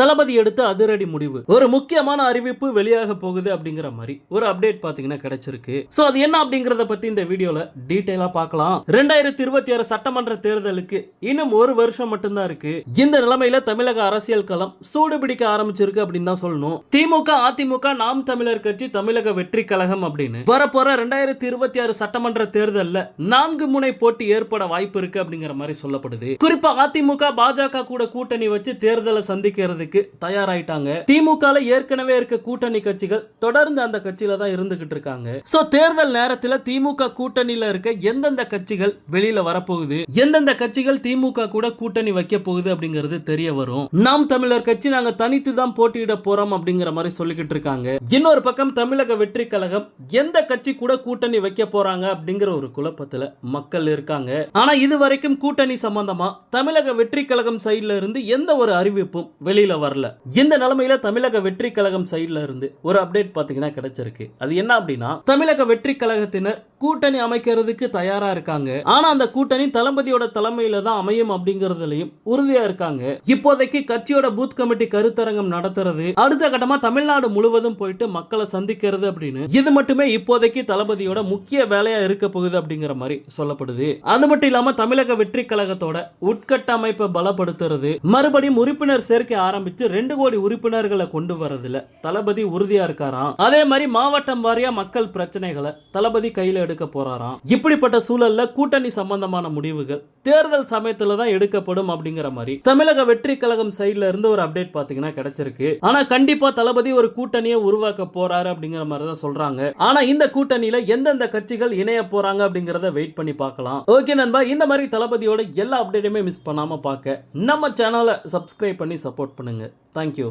தளபதி எடுத்த அதிரடி முடிவு. ஒரு முக்கியமான அறிவிப்பு வெளியாக போகுது அப்படிங்கிற மாதிரி. ஒரு அப்டேட் பாத்தீங்கன்னா கிடைச்சிருக்கு. சோ அது என்ன அப்படிங்கறத பத்தி இந்த வீடியோல டீடைலா பார்க்கலாம். ரெண்டாயிரத்தி இருபத்தி ஆறு சட்டமன்ற தேர்தலுக்கு இன்னும் ஒரு வருஷம் மட்டும்தான் இருக்கு. இந்த நிலைமையில தமிழக அரசியல் களம் சூடு பிடிக்க ஆரம்பிச்சிருக்கு அப்படின்னு தான் சொல்லணும். திமுக அதிமுக நாம் தமிழர் கட்சி தமிழக வெற்றி கழகம் அப்படின்னு. வரப்போற ரெண்டாயிரத்தி இருபத்தி ஆறு சட்டமன்ற தேர்தல்ல நான்கு முனை போட்டி ஏற்பட வாய்ப்பு இருக்கு அப்படிங்கிற மாதிரி சொல்லப்படுது. குறிப்பா அதிமுக பாஜக கூட கூட்டணி வச்சு தேர்தலை சந்திக்கிறதுக்கு தயாராயிட்டாங்க. திமுக ஏற்கனவே இருக்க கூட்டணி கட்சிகள் தொடர்ந்து அந்த கட்சியில தான் இருந்துகிட்டு இருக்காங்க. சோ தேர்தல் நேரத்துல திமுக கூட்டணியில இருக்க எந்தெந்த கட்சிகள் வெளியில வரப்போகுது எந்தெந்த கட்சிகள் திமுக கூட கூட்டணி வைக்க போகுது அப்படிங்கிறது தெரிய வரும். நாம் தமிழர் கட்சி நாங்க தனித்து தான் போட்டியிட போறோம் அப்படிங்கிற மாதிரி சொல்லிக்கிட்டு இருக்காங்க. இன்னொரு பக்கம் தமிழக வெற்றி கழகம் எந்த கட்சி கூட கூட்டணி வைக்க போறாங்க அப்படிங்கிற ஒரு குழப்பத்துல மக்கள் இருக்காங்க. ஆனா இது வரைக்கும் கூட்டணி சம்பந்தமா தமிழக வெற்றி கழகம் சைடுல இருந்து எந்த ஒரு அறிவிப்பும் வெளியில வரல. இந்த நிலைமையில தமிழக வெற்றி கழகம் சைட்ல இருந்து ஒரு அப்டேட் பாத்தீங்கன்னா கிடைச்சிருக்கு. அது என்ன அப்படின்னா தமிழக வெற்றி கழகத்தினர் கூட்டணி அமைக்கிறதுக்கு தயாரா இருக்காங்க. ஆனா அந்த கூட்டணி தளபதியோட தலைமையில தான் அமையும் அப்படிங்கறதுலயும் உறுதியா இருக்காங்க. இப்போதைக்கு கட்சியோட பூத் கமிட்டி கருத்தரங்கம் நடத்துறது அடுத்த கட்டமா தமிழ்நாடு முழுவதும் போயிட்டு மக்களை சந்திக்கிறது அப்படின்னு இது மட்டுமே இப்போதைக்கு தளபதியோட முக்கிய வேலையா இருக்க போகுது அப்படிங்கிற மாதிரி சொல்லப்படுது. அது மட்டும் இல்லாம தமிழக வெற்றி கழகத்தோட உட்கட்டமைப்பை பலப்படுத்துறது மறுபடியும் உறுப்பினர் சேர்க்கை ஆரம்பிச்சு ரெண்டு கோடி உறுப்பினர்களை கொண்டு வரதுல தளபதி உறுதியா இருக்காராம். அதே மாதிரி மாவட்டம் வாரியா மக்கள் பிரச்சனைகளை தளபதி கையில எடுக்க போறாராம். இப்படிப்பட்ட சூழல்ல கூட்டணி சம்பந்தமான முடிவுகள் தேர்தல் சமயத்துல தான் எடுக்கப்படும் அப்படிங்கிற மாதிரி தமிழக வெற்றி கழகம் சைடுல இருந்து ஒரு அப்டேட் பாத்தீங்கன்னா கிடைச்சிருக்கு. ஆனா கண்டிப்பா தளபதி ஒரு கூட்டணியை உருவாக்க போறாரு அப்படிங்கிற மாதிரி தான் சொல்றாங்க. ஆனா இந்த கூட்டணியில எந்தெந்த கட்சிகள் இணைய போறாங்க அப்படிங்கறத வெயிட் பண்ணி பார்க்கலாம். ஓகே நண்பா இந்த மாதிரி தளபதியோட எல்லா அப்டேட்டுமே மிஸ் பண்ணாம பார்க்க நம்ம சேனலை சப்ஸ்கிரைப் பண்ணி சப்போர்ட் பண்ணுங்க. தேங்க்யூ